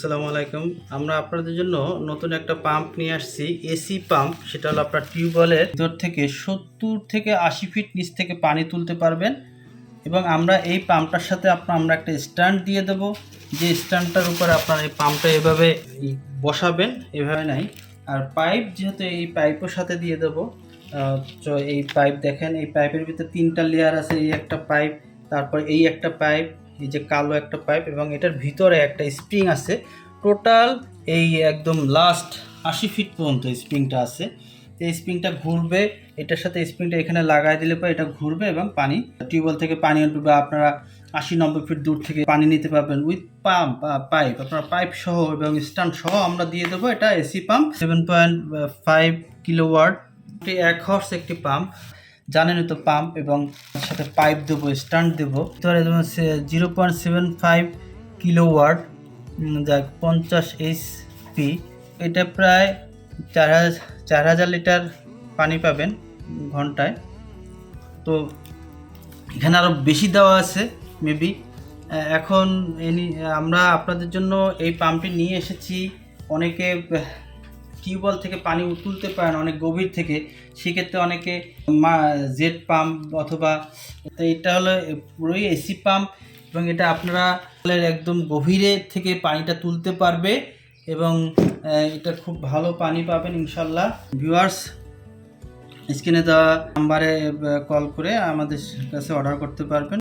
আসসালামু আলাইকুম। আমরা আপনাদের জন্য নতুন একটা পাম্প নিয়ে আসছি এসি পাম্প সেটা হলো আপনার টিউবওয়েলের ভিতর থেকে সত্তর থেকে আশি ফিট নিচ থেকে পানি তুলতে পারবেন এবং আমরা এই পাম্পটার সাথে আপনার, আমরা একটা স্ট্যান্ড দিয়ে দেবো। যে স্ট্যান্ডটার উপরে আপনার এই পাম্পটা এভাবে বসাবেন, এভাবে নাই। আর পাইপ যেহেতু এই পাইপের সাথে দিয়ে দেবো তো এই পাইপ দেখেন, এই পাইপের ভিতরে তিনটা লেয়ার আছে, এই একটা পাইপ তারপর এই একটা পাইপ এই যে কালো একটা পাইপ এবং এটার ভিতরে একটা স্প্রিং আছে। টোটাল এই একদম লাস্ট আশি ফিট পর্যন্ত স্প্রিংটা আছে। এই স্প্রিংটা ঘুরবে, এটার সাথে স্প্রিংটা এখানে লাগাই দিলে পরে এটা ঘুরবে এবং পানি টিউবওয়েল থেকে পানি উঠবে বা আপনারা আশি নব্বই ফিট দূর থেকে পানি নিতে পারবেন উইথ পাম্প পাইপ আপনার পাইপ সহ এবং স্ট্যান্ড সহ আমরা দিয়ে দেবো এটা AC pump seven point five kilowatt এক হর্স একটি পাম্প জানেনই তো পাম্প এবং সাথে পাইপ দেবো স্ট্যান্ড দেবো। ভিতরে zero point seven five kilowatt যাক, পঞ্চাশ এইচপি এটা প্রায় চার হাজার চার হাজার লিটার পানি পাবেন ঘন্টায়। তো এখানে আরও বেশি দেওয়া আছে মেবি এখন আমরা আপনাদের জন্য এই পাম্পটি নিয়ে এসেছি। অনেকে টিউবওয়েল থেকে পানি তুলতে পারেন অনেক গভীর থেকে, সেক্ষেত্রে অনেকে জেট পাম্প অথবা তো এটা হলো পুরোই এসি পাম্প এবং এটা আপনারা একদম গভীরে থেকে পানিটা তুলতে পারবে এবং এটা খুব ভালো পানি পাবেন ইনশাল্লাহ। ভিউয়ার্স, স্ক্রিনে দেওয়া নাম্বারে কল করে আমাদের কাছে অর্ডার করতে পারবেন।